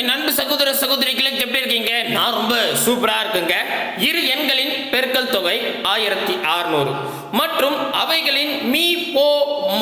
என் அன்பு சகோதர சகோதரிகளுக்கு எப்படி இருக்கீங்க? நான் ரொம்ப சூப்பரா இருக்குங்க. இரு எண்களின் பெருக்கல் தொகை ஆயிரத்தி அறுநூறு. மற்றும் அவைகளின் மீ போ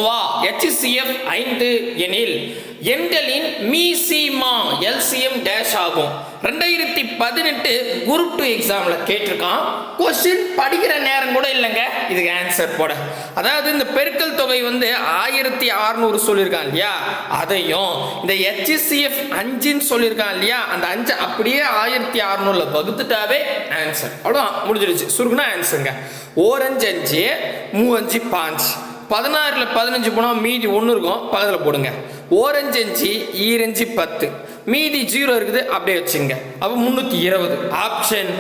வா HCF ஐந்து எனில் எண்களின் மீசிமா மா எல்சிஎம் டேஷ் ஆகும். ரெண்டாயிரத்தி பதினெட்டு குரூப் டூ எக்ஸாமில் கேட்டிருக்கான். கொஸ்டின் படிக்கிற நேரம் கூட இல்லைங்க. இதுக்கு ஆன்சர் போட. அதாவது இந்த பெருக்கல் தொகை வந்து ஆயிரத்தி அறுநூறு சொல்லியிருக்கான் இல்லையா? அதையும் இந்த ஹெச்சிசிஎஃப் அஞ்சுன்னு சொல்லியிருக்கான் இல்லையா? அந்த அஞ்சு அப்படியே ஆயிரத்தி அறுநூறுல வகுத்துட்டாவே ஆன்சர் அவ்வளோதான் முடிஞ்சிருச்சு. சுருக்குனா ஆன்சருங்க ஓரஞ்சு அஞ்சு மூவஞ்சு பாஞ்சு. பதினாறில் பதினஞ்சு போனால் மீதி ஒன்று இருக்கும். பக்கத்தில் போடுங்க. ஓரஞ்சு அஞ்சு ஈரஞ்சு பத்து. மீதி ஜீரோ இருக்குது அப்படியே வச்சுங்க. அப்போ முந்நூற்றி இருபது. ஆப்ஷன்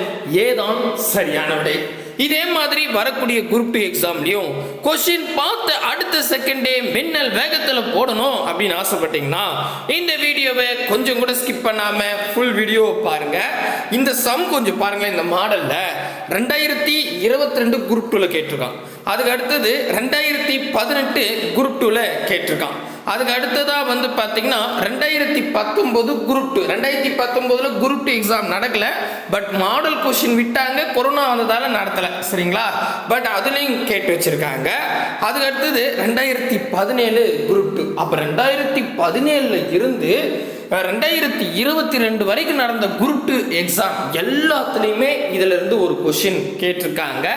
ஏ தான் சரியான விடை. இதே மாதிரி வரக்கூடிய குரூப் டூ எக்ஸாம்லையும் கொஸ்டின் பார்த்து அடுத்த செகண்டே மின்னல் வேகத்தில் போடணும் அப்படின்னு ஆசைப்பட்டீங்கன்னா இந்த வீடியோவை கொஞ்சம் கூட ஸ்கிப் பண்ணாம ஃபுல் வீடியோ பாருங்க. இந்த சம் கொஞ்சம் பாருங்களேன் இந்த மாடலில் ரெண்டாயிரத்தி இருபத்தி ரெண்டு குரூப் டூவில் கேட்டிருக்கான். அதுக்கு அடுத்தது ரெண்டாயிரத்தி பதினெட்டு குரூப் டூவில் கேட்டிருக்கான். அதுக்கு அடுத்ததாக வந்து பார்த்தீங்கன்னா ரெண்டாயிரத்தி பத்தொம்போது குரூப் டூ ரெண்டாயிரத்தி பத்தொம்போதில் குரூப் டூ எக்ஸாம் நடக்கலை. பட் மாடல் கொஷின் விட்டாங்க கொரோனா வந்ததால் நடத்தலை. சரிங்களா? பட் அதுலேயும் கேட்டு வச்சுருக்காங்க. அதுக்கு அடுத்தது ரெண்டாயிரத்தி பதினேழு குரூப் டூ அப்போ ரெண்டாயிரத்தி பதினேழில் இருந்து ரெண்டாயிரத்தி இருபத்தி ரெண்டு வரைக்கும் நடந்த குரூப் டூ எக்ஸாம் எல்லாத்துலேயுமே இதிலிருந்து ஒரு கொஷின் கேட்டிருக்காங்க.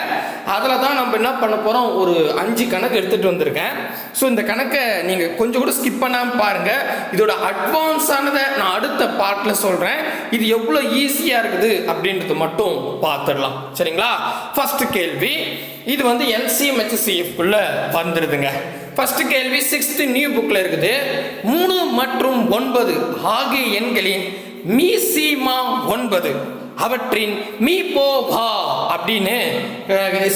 அதில் தான் நம்ம என்ன பண்ண போகிறோம் ஒரு அஞ்சு கணக்கு எடுத்துகிட்டு வந்திருக்கேன். ஸோ இந்த கணக்கை நீங்கள் கொஞ்சம் கூட ஸ்கிப் பண்ணாமல் பாருங்கள் இதோட அட்வான்ஸானதை நான் அடுத்த பார்ட்டில் சொல்கிறேன் இது எவ்வளோ ஈஸியாக இருக்குது அப்படின்றது மட்டும் பார்த்துடலாம் சரிங்களா? ஃபஸ்ட்டு கேள்வி. இது வந்து எல்சிஎம் ஹெச்சிஎஃப்குள்ள வந்துடுதுங்க ஃபர்ஸ்ட் கேள்வி சிக்ஸ்த்து நியூ புக்கில் இருக்குது. மூணு மற்றும் ஒன்பது ஆகிய எண்களின் மீசிமா ஒன்பது. அவற்றின் மீ போபா அப்படின்னு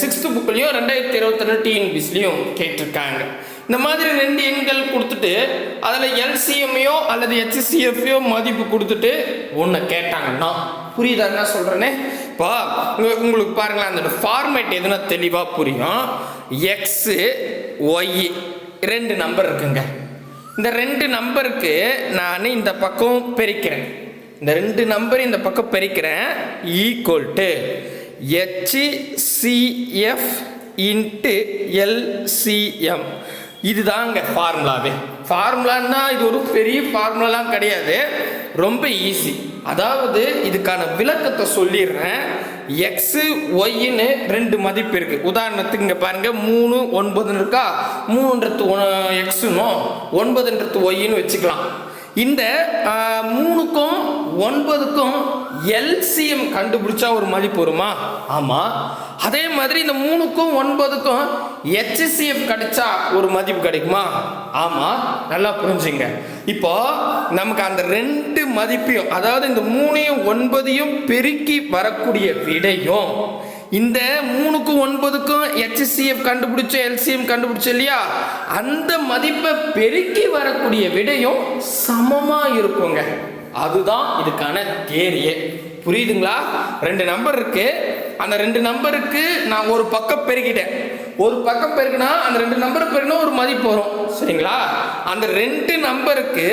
சிக்ஸ்த்து புக்லையும் ரெண்டாயிரத்தி இருபத்தி ரெண்டு டிஎன்பிஸ்லையும் கேட்டிருக்காங்க. இந்த மாதிரி ரெண்டு எண்கள் கொடுத்துட்டு அதில் எல்சிஎம்மையோ அல்லது ஹெச்சிசிஎஃப்ஐயோ மதிப்பு கொடுத்துட்டு ஒன்று கேட்டாங்கன்னா புரியுதா என்ன சொல்கிறேனே இப்போ உங்களுக்கு பாருங்களேன் அந்த ஃபார்மேட் எதுனா தெளிவாக புரியும். எக்ஸு ஒய் ரெண்டு நம்பர் இருக்குங்க. இந்த ரெண்டு நம்பருக்கு நான் இந்த பக்கம் பிரிக்கிறேன். இந்த ரெண்டு நம்பர் இந்த பக்கம் பிரிக்கிறேன். Equal to HCF into LCM இதுதாங்க ஃபார்முலாவே ஃபார்முலான்னா இது ஒரு பெரிய ஃபார்முலாலாம் கிடையாது. ரொம்ப ஈஸி அதாவது இதுக்கான விளக்கத்தை சொல்லிடுறேன். எக்ஸு ஒய்ன்னு ரெண்டு மதிப்பு இருக்கு. உதாரணத்துக்கு இங்கே பாருங்க மூணு ஒன்பதுன்னு இருக்கா? மூணுன்றது எக்ஸுனும் ஒன்பதுன்றது ஒய்ன்னு வச்சுக்கலாம். இந்த மூணுக்கும் ஒன்பதுக்கும் எல்சிஎம் கண்டுபிடிச்சா ஒரு மதிப்பு வருமா? ஆமாம் அதே மாதிரி இந்த மூணுக்கும் ஒன்பதுக்கும் ஹெச்சிசிஎஃப் கிடைச்சா ஒரு மதிப்பு கிடைக்குமா? ஆமாம் நல்லா புரிஞ்சுங்க. இப்போ நமக்கு அந்த ரெண்டு மதிப்பையும் அதாவது இந்த மூணையும் ஒன்பதையும் பெருக்கி வரக்கூடிய விடையும் இந்த மூணுக்கும் ஒன்பதுக்கும் ஹெச்சிஎஃப் கண்டுபிடிச்ச எல்சிஎம் கண்டுபிடிச்சோம் இல்லையா? அந்த மதிப்பை பெருக்கி வரக்கூடிய விடையும் சமமாக இருக்குங்க. அதுதான் இதுக்கான தேரியே புரியுதுங்களா? ரெண்டு நம்பர் இருக்கு. அந்த ரெண்டு நம்பருக்கு நான் ஒரு பக்கம் பெருக்கிட்டேன். ஒரு பக்கம் பெருக்கினா அந்த ரெண்டு நம்பர் பெருக்கினா ஒரு மதிப்பு வரும். சரிங்களா? அந்த ரெண்டு நம்பருக்கு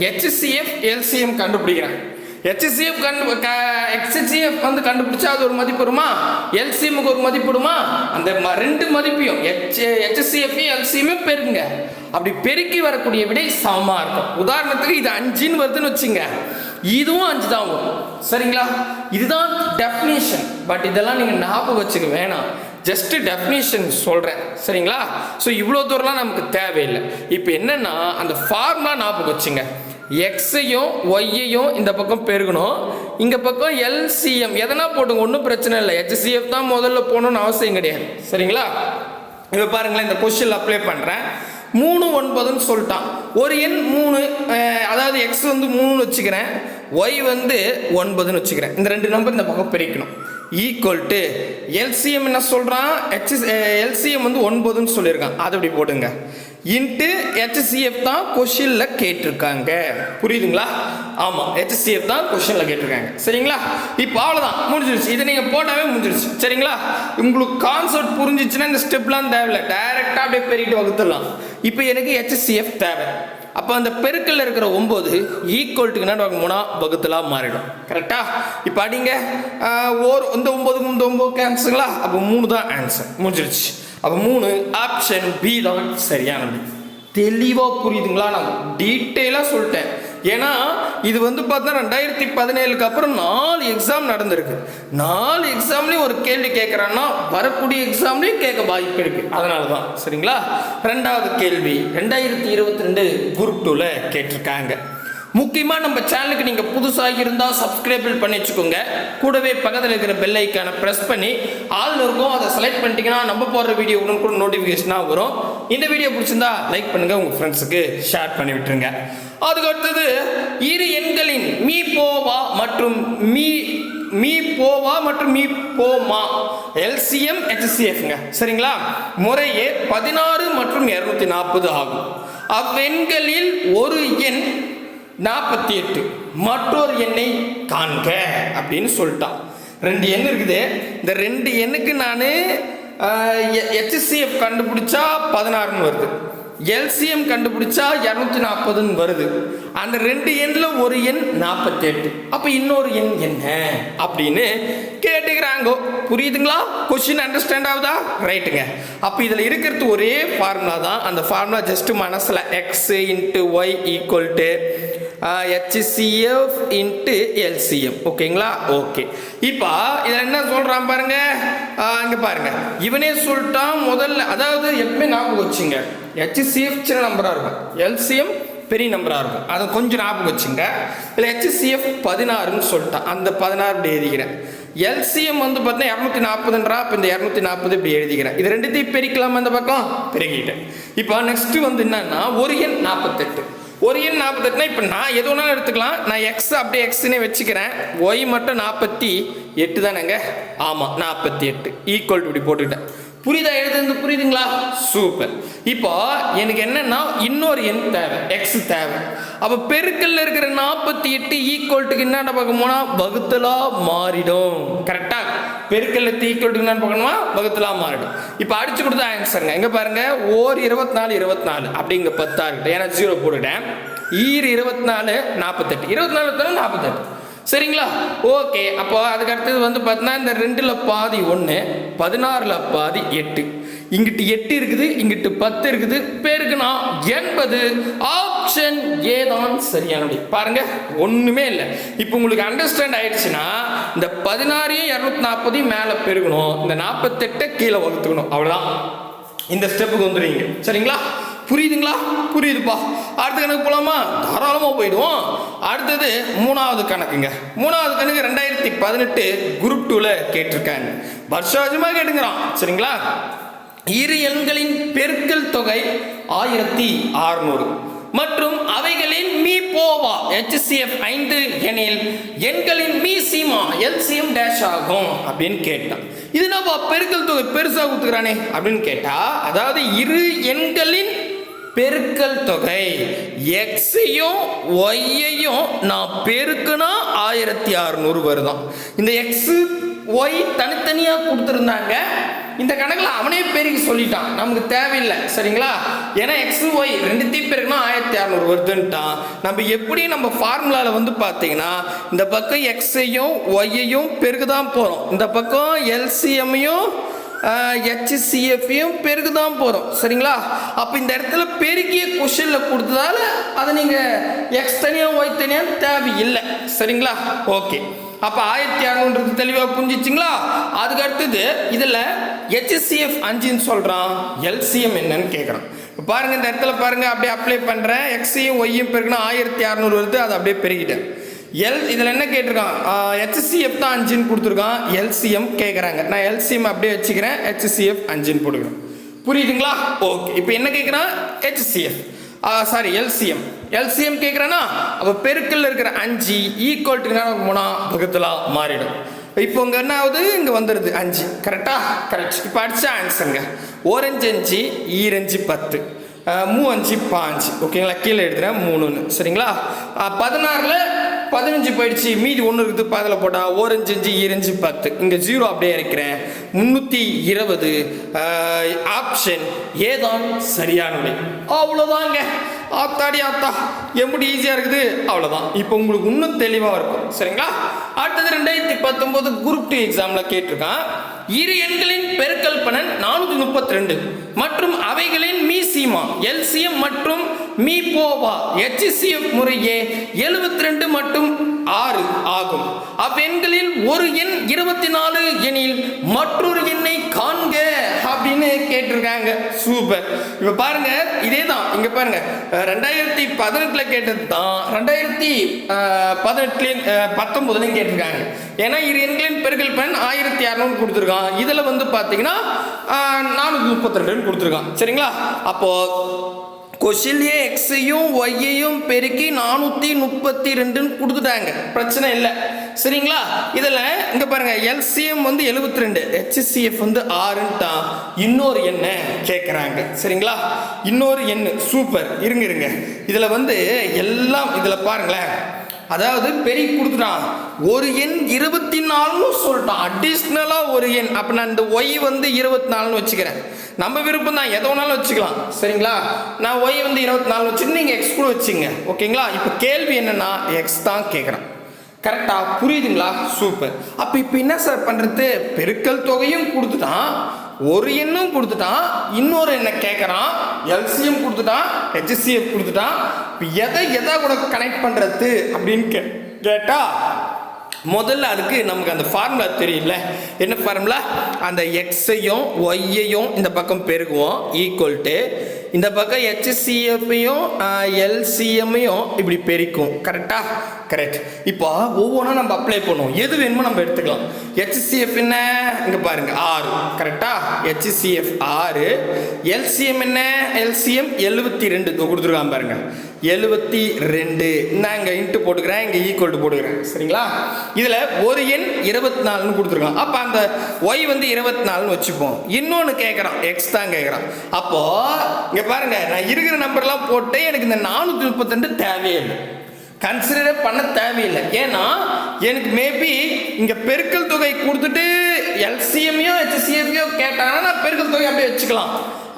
ஹெச்சிஎஃப் எல்சிஎம் கண்டுபிடிக்கிறேன். ஹெச்சிசிஎஃப் கண்டு ஹெச்சிசிஎஃப் வந்து கண்டுபிடிச்சா அது ஒரு மதிப்பு வருமா? எல்சிஎம்க்கு ஒரு மதிப்பு வருமா? அந்த ம- ரெண்டு மதிப்பையும் ஹெச் ஹெச்சிசிஎஃப்பையும் எல்சிஎம்மையும் பெருங்க அப்படி பெருக்கி வரக்கூடிய விடை சமமாக இருக்கும். உதாரணத்துக்கு இது அஞ்சுன்னு வருதுன்னு வச்சுங்க. இதுவும் அஞ்சு தான் வரும். சரிங்களா? இதுதான் டெஃபினேஷன் பட் இதெல்லாம் நீங்கள் ஞாபகம் வச்சுக்க வேணாம். ஜஸ்ட் டெஃபினேஷன் சொல்கிறேன் சரிங்களா? ஸோ இவ்வளோ தூரம்லாம் நமக்கு தேவையில்லை. இப்போ என்னென்னா அந்த ஃபார்முலா ஞாபகம் வச்சுங்க. எக்ஸையும் ஒய்யையும் இந்த பக்கம் பெருகணும். இங்கே பக்கம் எல்சிஎம் எதனா போட்டுங்க ஒன்றும் பிரச்சனை இல்லை. ஹெச்சிஎஃப் தான் முதல்ல போகணும்னு அவசியம் கிடையாது. சரிங்களா? இப்போ பாருங்களேன் இந்த கொஸ்டின் அப்ளை பண்ணுறேன் மூணு ஒன்பதுன்னு சொல்லிட்டான். ஒரு எண் மூணு அதாவது எக்ஸ் வந்து மூணுன்னு வச்சுக்கிறேன். ஒய் வந்து ஒன்பதுன்னு வச்சுக்கிறேன். இந்த ரெண்டு நம்பர் இந்த பக்கம் பிரிக்கணும். ஈக்குவல் டு எல்சிஎம் என்ன சொல்கிறான் ஹெச் எல்சிஎம் eh, வந்து ஒன்பதுன்னு சொல்லியிருக்கான். அதை அப்படி போடுங்க இன்ட்டு ஹெச்சிஎஃப் தான் கொஷினில் கேட்டிருக்காங்க. புரியுதுங்களா? ஆமாம் ஹெச்சிஎஃப் தான் கொஷினில் கேட்டிருக்காங்க. சரிங்களா? இப்போ அவ்வளோதான் முடிஞ்சிருச்சு. இதை நீங்கள் போட்டாவே முடிஞ்சிருச்சு. சரிங்களா? உங்களுக்கு கான்செப்ட் புரிஞ்சிச்சுன்னா இந்த ஸ்டெப்லாம் தேவையில்லை. டைரெக்டாக அப்படியே பெருகிட்டு வகுத்துடலாம். இப்போ எனக்கு ஹெச்சிஎஃப் தேவை. அப்போ அந்த பெருக்கல்ல இருக்கிற ஒம்பது ஈக்குவல்ட்டுக்கு என்ன போனா பகுத்தலாக மாறிடும். கரெக்டா இப்போ அடிங்க. ஓர் இந்த ஒம்பதுக்கு இந்த ஒம்பதுக்கு ஆன்சருங்களா அப்போ மூணு தான் ஆன்சர் முடிஞ்சிருச்சு. அப்போ மூணு ஆப்ஷன் பி தான் சரியானது. தெளிவாக புரியுதுங்களா? நான் டீட்டெயிலாக சொல்லிட்டேன். ஏன்னா இது வந்து பார்த்தா ரெண்டாயிரத்தி பதினேழுக்கு அப்புறம் நாலு எக்ஸாம் நடந்திருக்கு. நாலு எக்ஸாம்லேயும் ஒரு கேள்வி கேட்குறான்னா வரக்கூடிய எக்ஸாம்லேயும் கேட்க வாய்ப்பு இருக்கு. அதனால தான் சரிங்களா? ரெண்டாவது கேள்வி ரெண்டாயிரத்தி இருபத்தி ரெண்டு குரூப் டூவில் கேட்டிருக்காங்க. முக்கியமாக நம்ம சேனலுக்கு நீங்கள் புதுசாக இருந்தால் சப்ஸ்கிரைபிள் பண்ணி வச்சுக்கோங்க. கூடவே பக்கத்தில் இருக்கிற பெல் ஐக்கானை ப்ரெஸ் பண்ணி ஆள் இருக்கும் அதை செலக்ட் பண்ணிட்டீங்கன்னா நம்ம போடுற வீடியோ உடனுக்குடன் நோட்டிஃபிகேஷனாக வரும். இந்த வீடியோ பிடிச்சிருந்தா லைக் பண்ணுங்கள் உங்கள் ஃப்ரெண்ட்ஸுக்கு ஷேர் பண்ணி விட்டுருங்க. அதுக்கு அடுத்தது இரு எண்களின் மீ போவா மற்றும் மீ மீ போவா மற்றும் மீ போமா எல்சிஎம் ஹெச்சிஎஃப்ங்க சரிங்களா? முறையே பதினாறு மற்றும் இரநூத்தி நாற்பது ஆகும். அவ்வெண்களில் ஒரு எண் நாற்பத்தி எட்டு மற்றொரு எண்ணை காண்க அப்படின்னு சொல்லிட்டான். ரெண்டு எண் இருக்குது. இந்த ரெண்டு எண்ணுக்கு நான் ஹெச்சிஎஃப் கண்டுபிடிச்சா பதினாறுன்னு வருது. எல்சிஎம் கண்டுபிடிச்சா இரநூத்தி நாற்பதுன்னு வருது. அந்த ரெண்டு எண்ணில் ஒரு எண் நாற்பத்தெட்டு அப்போ இன்னொரு எண் என்ன? அப்படின்னு கேட்டுக்கிறாங்கோ. புரியுதுங்களா? கொஷின் அண்டர்ஸ்டாண்ட் ஆகுதா? ரைட்டுங்க அப்போ இதில் இருக்கிறது ஒரே ஃபார்முலா தான். அந்த ஃபார்முலா ஜஸ்ட்டு மனசில் X into Y equal to HCF into LCM ஓகேங்களா? ஓகே. இப்போ இதில் என்ன சொல்கிறான் பாருங்க? இங்கே பாருங்க. இவனே சொல்லிட்டான் முதல்ல அதாவது எப்பவுமே ஞாபகம் வச்சுங்க. ஹெச்சிசிஎஃப் சின்ன நம்பராக இருக்கும். எல்சிஎம் பெரிய நம்பராக இருக்கும். அதை கொஞ்சம் ஞாபகம் வச்சுங்க. இல்லை ஹெச்சிசிஎஃப் பதினாறுன்னு சொல்லிட்டான். அந்த பதினாறு இப்படி எழுதிக்கிறேன். எல்சிஎம் வந்து பார்த்தீங்கன்னா இரநூத்தி நாற்பதுன்றா? இப்போ இந்த இரநூத்தி நாற்பது இப்படி எழுதிக்கிறேன். இது ரெண்டுத்தையும் பெருக்கலாமா இந்த பக்கம்? பெருகிட்டேன் இப்போ நெக்ஸ்ட் வந்து என்னன்னா ஒரு எண் நாற்பத்தெட்டு. ஒரு எண் நாற்பத்தெட்டுனா இப்போ நான் எது வேணாலும் எடுத்துக்கலாம். நான் எக்ஸ் அப்படியே எக்ஸ்னே வச்சுக்கிறேன். ஒய் மட்டும் நாற்பத்தி எட்டு தானேங்க? ஆமாம் நாற்பத்தி எட்டு. ஈக்குவல் இப்படி போட்டுக்கிட்டேன். புரியுதா? எழுதுறது புரியுதுங்களா? சூப்பர் இப்போ எனக்கு என்னன்னா இன்னொரு எண் தேவை. எக்ஸ் தேவை. அப்போ பெருக்கல்ல இருக்கிற நாற்பத்தி எட்டு ஈக்குவல்ட்டுக்கு என்னென்ன பார்க்க வகுத்தலாக மாறிடும். கரெக்டாக பெருக்கல்ல ஈக்குவல்ட்டுக்கு என்ன பார்க்கணுமா? வகுத்தலா மாறிடும். இப்போ அடிச்சு கொடுத்த ஆன்சருங்க எங்க பாருங்க ஓர் இருபத்தி நாலு இருபத்தி நாலு அப்படிங்க பத்தா இருக்கட்டும் ஏன்னா ஜீரோ போட்டுட்டேன். ஈர் இருபத்தி நாலு நாற்பத்தெட்டு இருபத்தி நாலு நாற்பத்தெட்டு சரிங்களா? ஓகே. அப்போ அதுக்கு அடுத்தது வந்து பார்த்தீங்கன்னா இந்த ரெண்டில் பாதி ஒன்று பதினாறில் பாதி எட்டு. இங்கிட்டு எட்டு இருக்குது இங்கிட்டு பத்து இருக்குது. பேருக்குனா எண்பது. ஆப்ஷன் ஏதான் சரியானது. பாருங்க ஒன்றுமே இல்லை. இப்போ உங்களுக்கு அண்டர்ஸ்டாண்ட் ஆயிடுச்சுன்னா இந்த பதினாறையும் இரநூத்தி நாற்பதையும் மேலே பெருகணும். இந்த நாற்பத்தெட்டை கீழே வகுத்துக்கணும். அவ்வளோதான் இந்த ஸ்டெப்புக்கு வந்துடுவீங்க சரிங்களா? புரியுதுங்களா? புரியுதுப்பா. அடுத்த கணக்கு போகலாமா தாராளமாக போயிடுவோம். அடுத்தது மூணாவது கணக்குங்க. மூணாவது கணக்கு ரெண்டாயிரத்தி பதினெட்டு குரூப் டூவில் கேட்டிருக்காங்க வருஷமாக கேட்டுங்கிறான். சரிங்களா? இரு எண்களின் பெருக்கல் தொகை ஆயிரத்தி அறுநூறு. மற்றும் அவைகளின் மீ போவா ஹெச்சிஎஃப் ஐந்து எனில் எண்களின் மீ சீமா எல்சிஎம் டேஷ் ஆகும் அப்படின்னு கேட்டான். இது நம்ம பெருக்கல் தொகை பெருசாக கொடுத்துக்கிறானே அப்படின்னு கேட்டா அதாவது இரு எண்களின் பெருக்கல் தொகை. எக்ஸையும் ஒய்யையும் நான் பெருக்குனா ஆயிரத்தி அறுநூறு வருதான். இந்த எக்ஸ் ஒய் தனித்தனியாக கொடுத்துருந்தாங்க. இந்த கணக்கில் அவனே பெருகி சொல்லிட்டான். நமக்கு தேவையில்லை சரிங்களா? ஏன்னா எக்ஸ் ஒய் ரெண்டுத்தையும் பெருக்குனா ஆயிரத்தி அறநூறு வருதுன்ட்டான். நம்ம எப்படி நம்ம ஃபார்முலாவில் வந்து பார்த்தீங்கன்னா இந்த பக்கம் எக்ஸையும் ஒய்யையும் பெருகு தான் போகிறோம் இந்த பக்கம் எல்சிஎம்மையும் ஹெச்சிசிஎஃப்ஐயும் பெருக்கு தான் போகிறோம் சரிங்களா? அப்போ இந்த இடத்துல பெருக்கிய கொஷனில் கொடுத்ததால அதை நீங்கள் எக்ஸ் தனியாக ஒய் தனியாக தேவையில்லை சரிங்களா? ஓகே அப்போ ஆயிரத்தி அறநூறுக்கு தெளிவாக புரிஞ்சிச்சிங்களா? அதுக்கு அடுத்தது இதில் ஹெச்சிஎஃப் அஞ்சுன்னு சொல்கிறான் எல்சிஎம் என்னன்னு கேட்குறான் இப்போ பாருங்கள் இந்த இடத்துல பாருங்கள் அப்படியே அப்ளை பண்ணுறேன் எக்ஸியும் ஒய்யும் பெருக்குன்னா ஆயிரத்தி அறநூறு வருது அதை அப்படியே பெருகிட்டேன் எல் இதில் என்ன கேட்டிருக்கான்? ஹெச்சிஎஃப் தான் அஞ்சுன்னு கொடுத்துருக்கான். எல்சிஎம் கேட்குறாங்க நான் எல்சிஎம் அப்படியே வச்சுக்கிறேன். ஹெச்சிசிஎஃப் அஞ்சுன்னு போட்டுக்கிறேன். புரியுதுங்களா? ஓகே இப்போ என்ன கேட்குறான் ஹெச்சிசிஎஃப் சாரி எல்சிஎம் எல்சிஎம் கேட்குறேன்னா அப்போ பெருக்கில் இருக்கிற அஞ்சு ஈக்குவல் டு போனால் வகுத்தலாக மாறிடும். இப்போ இங்கே என்ன ஆகுது இங்கே வந்துடுது அஞ்சு. கரெக்டா கரெக்ட் இப்போ அடிச்சா ஆன்சருங்க ஓரஞ்சு அஞ்சு ஈரஞ்சு பத்து. மூ அஞ்சு பாஞ்சு ஓகேங்களா? கீழே எடுத்துகிறேன் மூணுன்னு. சரிங்களா? பதினாறில் பதினஞ்சு போயிடுச்சு. மீதி ஒன்று இருக்குது பதில் போட்டால் ஓரஞ்சு அஞ்சு ஈரஞ்சு பத்து. இங்கே ஜீரோ அப்படியே இருக்கிறேன். முந்நூற்றி இருபது ஆப்ஷன் ஏதான் சரியான விடை? அவ்வளோதாங்க ஆத்தாடி ஆத்தா எப்படி ஈஸியாக இருக்குது? அவ்வளோதான் இப்போ உங்களுக்கு இன்னும் தெளிவாக இருக்கும். சரிங்களா? அடுத்தது ரெண்டாயிரத்தி பத்தொம்போது குரூப் டூ எக்ஸாமில் கேட்டிருக்கான். இரு எண்களின் பெருக்கல் பலன் நானூற்றி முப்பத்தி ரெண்டு. மற்றும் அவைகளின் மீ சீமா எல்சிஎம் மற்றும் மீபோவா எச்சிசிஎஃப் முறையே எழுபத்தி ரெண்டு மற்றும் ஆறு ஆகும். அவ்வெண்களில் ஒரு எண் இருபத்தி நாலு எனில் மற்றொரு எண்ணை காண்க அப்படின்னு கேட்டிருக்காங்க. சூப்பர். இப்போ பாருங்க இதே தான் இங்க பாருங்க. ரெண்டாயிரத்தி பதினெட்டுல கேட்டது தான் ரெண்டாயிரத்தி பதினெட்டுலையும் பத்தொன்பதுலையும் கேட்டிருக்காங்க. ஏன்னா இரு எண்களின் பெருக்கல் பயன் ஆயிரத்தி அறநூறு கொடுத்துருக்கான். இதில் வந்து பார்த்தீங்கன்னா நானூற்றி முப்பத்தி ரெண்டுன்னு கொடுத்துருக்கான். சரிங்களா? அப்போ கொஷின்லேயே எக்ஸையும் ஒய்யையும் பெருக்கி நானூற்றி முப்பத்தி ரெண்டுன்னு கொடுத்துட்டாங்க. பிரச்சனை இல்லை. சரிங்களா? இதில் இங்கே பாருங்க எல்சிஎம் வந்து எழுபத்தி ரெண்டு ஹெச்சிசிஎஃப் வந்து ஆறுன்ட்டான். இன்னொரு எண்ணை கேட்குறாங்க சரிங்களா? இன்னொரு எண்ணு சூப்பர் இருங்க இருங்க. இதில் வந்து எல்லாம் இதில் பாருங்களேன். அதாவது பெரிய கொடுத்துட்டான். ஒரு எண் இருபத்தி நாலுன்னு சொல்லிட்டான். அடிஷ்னலாக ஒரு எண். அப்போ நான் இந்த ஒய் வந்து இருபத்தி நாலுன்னு வச்சுக்கிறேன். நம்ம விருப்பம் தான் எதை வேணாலும் வச்சுக்கலாம். சரிங்களா? நான் ஒய் வந்து இருபத்தி நாலு வச்சுட்டு நீங்கள் எக்ஸ் கூட வச்சுங்க. ஓகேங்களா? இப்போ கேள்வி என்னென்னா எக்ஸ் தான் கேட்குறேன் கரெக்டாக புரியுதுங்களா? சூப்பர் அப்போ இப்போ என்ன சார் பண்ணுறது பெருக்கல் தொகையும் கொடுத்துட்டான். ஒரு எண்ணும் கொடுத்துட்டான். இன்னொரு எண்ணை கேட்குறான் எல்சிஎம் கொடுத்துட்டான். ஹெச்சிஎஃப் கொடுத்துட்டான். இப்போ எதை எதை கூட கனெக்ட் பண்ணுறது அப்படின்னு கே கேட்டால் முதல்ல அதுக்கு நமக்கு அந்த ஃபார்முலா தெரியல என்ன ஃபார்முலா அந்த எக்ஸையும் ஒய்யையும் இந்த பக்கம் பெருக்குவோம் ஈக்குவல் டு இந்த பக்கம் ஹெச்சிசிஎஃப்பையும் எல்சிஎம்மையும் இப்படி பெருக்கும். கரெக்டாக கரெக்ட் இப்போ ஒவ்வொன்றும் நம்ம அப்ளை பண்ணுவோம். எது வேணுமோ நம்ம எடுத்துக்கலாம். ஹெச்சிசிஎஃப் என்ன? இங்கே பாருங்க. ஆறு. கரெக்டா ஹெச்சிசிஎஃப் ஆறு. எல்சிஎம் என்ன? எல்சிஎம் எழுபத்தி ரெண்டு. கொடுத்துருக்கான் பாருங்க. எழுபத்தி ரெண்டு. நான் இங்கே இன்ட்டு போட்டுக்கிறேன். இங்கே ஈக்குவல் போட்டுக்கிறேன். சரிங்களா? இதில் ஒரு எண் இருபத்தி நாலுன்னு கொடுத்துருக்கான் அப்போ அந்த ஒய் வந்து இருபத்தி நாலுன்னு வச்சுப்போம். இன்னொன்று கேட்குறான் எக்ஸ் தான் கேட்குறான் அப்போது இங்கே பாருங்கள் நான் இருக்கிற நம்பர்லாம் போட்டு எனக்கு இந்த நானூற்றி முப்பத்தெண்டு தேவையில்லை. கன்சிடரே பண்ண தேவையில்லை. ஏன்னா எனக்கு மேபி இங்கே பெருக்கல் தொகை கொடுத்துட்டு எல்சிஎம்மையோ ஹெச்சிஎஃப்ஐயோ கேட்டாங்கன்னா நான் பெருக்கல் தொகை அப்படியே வச்சுக்கலாம்.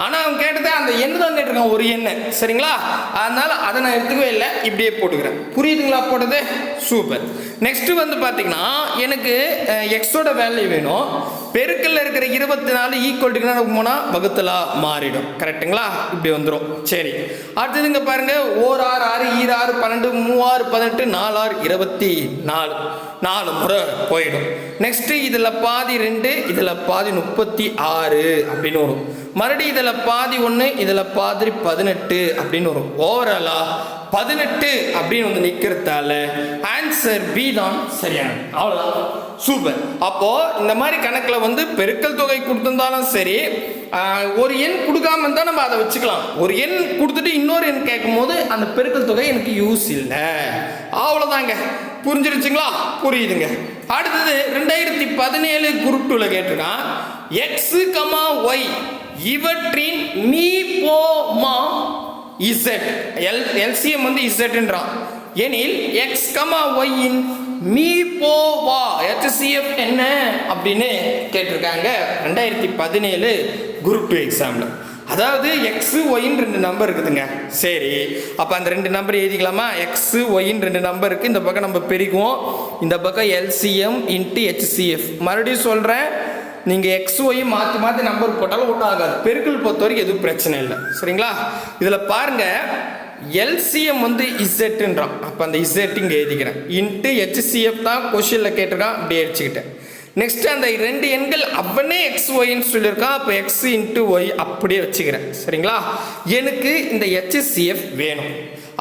ஆனால் அவன் கேட்டது அந்த எண்ணு தான் கேட்டிருக்கான் ஒரு எண்ணு. சரிங்களா? அதனால் அதை நான் எடுத்துக்கவே இல்லை. இப்படியே போட்டுக்கிறேன். புரியுதுங்களா போட்டது? சூப்பர். நெக்ஸ்ட்டு வந்து பார்த்தீங்கன்னா எனக்கு எக்ஸோட வேல்யூ வேணும். பெருக்கல்ல இருக்கிற இருபத்தி நாலு ஈக்குவல்ட்டுக்கு போனால் வகுத்தலா மாறிடும். கரெக்ட்டுங்களா? இப்படி வந்துடும் சரி. அடுத்தது இங்கே பாருங்க. ஓர் ஆறு ஆறு ஈர் ஆறு பன்னெண்டு மூவாறு பதினெட்டு நாலு ஆறு இருபத்தி நாலு. நாலு முறை போயிடும். நெக்ஸ்ட் இதில் பாதி ரெண்டு இதில் பாதி முப்பத்தி ஆறு அப்படின்னு வரும். மறுபடியும் இதில் பாதி ஒன்று இதில் பாதி பதினெட்டு அப்படின்னு வரும். ஓவராலாக பதினெட்டு அப்படின்னு வந்து நிற்கிறதால ஆன்சர் பி தான் சரியானது அவ்வளோதான் சூப்பர் அப்போ இந்த மாதிரி கணக்கில் வந்து பெருக்கல் தொகை கொடுத்துருந்தாலும் சரி ஒரு எண் கொடுக்காம இருந்தால் நம்ம அதை வச்சுக்கலாம். ஒரு எண் கொடுத்துட்டு இன்னொரு எண் கேட்கும்போது அந்த பெருக்கல் தொகை எனக்கு யூஸ் இல்லை. அவ்வளோதாங்க புரிஞ்சிருச்சுங்களா? புரியுதுங்க. அடுத்தது ரெண்டாயிரத்தி பதினேழு குரூப் டூவில் கேட்டிருக்கான். எக்ஸு கமா ஒய் இவற்றின் மீ போமா இசட். எல் எல்சிஎம் வந்து இசட்ன்றான். எனில் எக்ஸ் கமா ஒய்யின் மீ போவா ஹெச்சிஎஃப் என்ன அப்படின்னு கேட்டிருக்காங்க. ரெண்டாயிரத்தி பதினேழு குரூப் டூ எக்ஸாமில் அதாவது எக்ஸு ஒயின்னு ரெண்டு நம்பர் இருக்குதுங்க. சரி. அப்போ அந்த ரெண்டு நம்பர் எழுதிக்கலாமா? எக்ஸு ஒயின்னு ரெண்டு நம்பர் இருக்குது இந்த பக்கம் நம்ம பெருக்குவோம். இந்த பக்கம் எல்சிஎம் இன்ட்டு ஹெச்சிஎஃப் மறுபடியும் சொல்கிறேன் நீங்கள் எக்ஸ் ஒய்யும் மாற்றி மாற்றி நம்பர் போட்டாலும் ஒன்றும் ஆகாது. பெருக்கல் பொறுத்த வரைக்கும் எதுவும் பிரச்சனை இல்லை. சரிங்களா? இதில் பாருங்கள் எல்சிஎம் வந்து இசெட்டுன்றான் அப்போ அந்த இசட் இங்கே எழுதிக்கிறேன். இன்ட்டு ஹெச்சிஎஃப் தான் கொஷினில் கேட்டிருக்கான். அப்படியே அடிச்சுக்கிட்டேன். நெக்ஸ்ட் அந்த ரெண்டு எண்கள் அவனே எக்ஸ் ஒய்ன்னு சொல்லியிருக்கான். அப்போ எக்ஸ் இன்ட்டு ஒய் அப்படியே வச்சுக்கிறேன். சரிங்களா? எனக்கு இந்த ஹெச்சிஎஃப் வேணும்.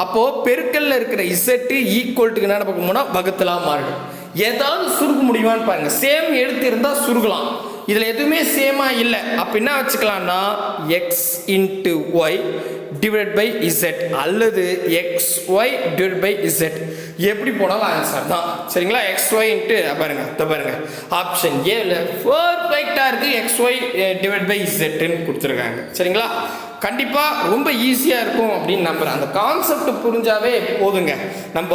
அப்போது பெருக்கல்ல இருக்கிற இசட்டு ஈக்குவல்ட்டுக்கு என்ன பார்க்க போனால் வகுத்தலாம் மாறிடும். ஏதாவது சுருக்க முடியுமான்னு பாருங்க. சேம் எடுத்து இருந்தால் சுருகலாம் இதில் எதுவுமே சேமாக இல்லை. அப்போ என்ன வச்சுக்கலாம்னா X into Y divide by Z அல்லது X Y divide by Z எப்படி போனாலும் ஆன்சர் தான். சரிங்களா? எக்ஸ் ஒய் இன்ட்டு பாருங்க இதை பாருங்க. ஆப்ஷன் ஏல பர்ஃபெக்டாக இருக்குது எக்ஸ் ஒய் டிவைட் பை இசட்டுன்னு கொடுத்துருக்காங்க. சரிங்களா? கண்டிப்பாக ரொம்ப ஈஸியாக இருக்கும் அப்படின்னு நம்புகிறேன் அந்த கான்செப்ட் புரிஞ்சாவே போதுங்க. நம்ம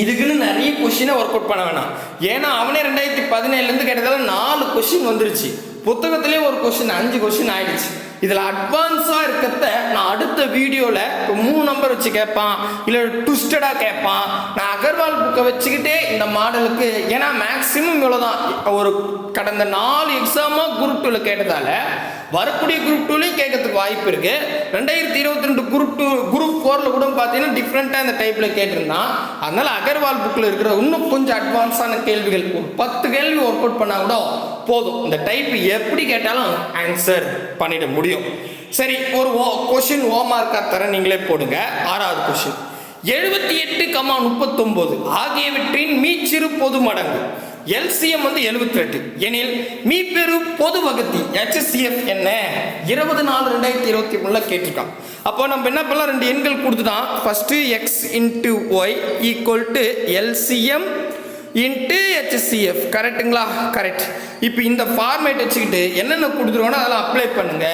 இதுக்குன்னு நிறைய கொஷினை ஒர்க் அவுட் பண்ண வேணாம். ஏன்னா அவனே ரெண்டாயிரத்தி பதினேழுலேருந்து கேட்டதால நாலு கொஷின் வந்துருச்சு. புத்தகத்திலே ஒரு கொஷின் அஞ்சு கொஷின் ஆயிடுச்சு. இதில் அட்வான்ஸாக இருக்கிறத நான் அடுத்த வீடியோவில் இப்போ மூணு நம்பர் வச்சு கேட்பான். இல்லை ட்விஸ்டடாக கேட்பான். நான் அகர்வால் புக்கை வச்சுக்கிட்டே இந்த மாடலுக்கு ஏன்னா மேக்ஸிமம் இவ்வளோ தான் ஒரு கடந்த நாலு எக்ஸாமாக குரூப் டூவில் கேட்டதால வரக்கூடிய குரூப் டூலையும் கேட்கறதுக்கு வாய்ப்பு இருக்குது ரெண்டாயிரத்தி இருபத்தி ரெண்டு குரூப் டூ குரூப் ஃபோரில் கூட பார்த்தீங்கன்னா டிஃப்ரெண்ட்டாக இந்த டைப்பில் கேட்டிருந்தான். அதனால் அகர்வால் புக்கில் இருக்கிற இன்னும் கொஞ்சம் அட்வான்ஸான கேள்விகள் ஒரு பத்து கேள்வி ஒர்க் அவுட் பண்ணால் கூட போதும். இந்த டைப் எப்படி கேட்டாலும் ஆன்சர் பண்ணிட முடியும். சரி ஒரு ஓ கொஷின் ஓ மார்க்காக தர நீங்களே போடுங்க. ஆறாவது கொஷின் எழுபத்தி எட்டு கமா முப்பத்தொம்போது. ஆகியவற்றின் மீச்சிறு பொது மடங்கு. எல்சிஎம் வந்து எழுபத்தி எட்டு. எனில் மீப்பெரு பொது வகுத்தி HCF என்ன? இருபது நாலு ரெண்டாயிரத்தி இருபத்தி மூணுல கேட்டிருக்கான். அப்போ நம்ம என்ன பண்ணலாம்? ரெண்டு எண்கள் கொடுத்துட்டான் first X into Y equal to LCM into HCF கரெக்ட்டுங்களா கரெக்ட் இப்போ இந்த ஃபார்மேட் வச்சுக்கிட்டு என்னென்ன கொடுத்துருவோன்னா அதெல்லாம் அப்ளை பண்ணுங்க.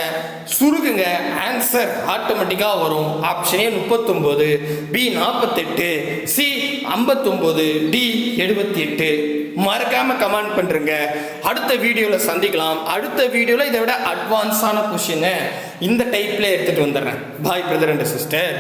சுருக்குங்க. ஆன்சர் ஆட்டோமேட்டிக்காக வரும். ஆப்ஷன் ஏ முப்பத்தொம்போது பி நாற்பத்தெட்டு சி ஐம்பத்தொம்போது டி எழுபத்தி எட்டு. மறக்காமல் கமெண்ட் பண்ணுறங்க அடுத்த வீடியோவில் சந்திக்கலாம். அடுத்த வீடியோவில் இதை விட அட்வான்ஸான கொஷினை இந்த டைப்பில் எடுத்துகிட்டு வந்துடுறேன். பாய் பிரதர் அண்ட் சிஸ்டர்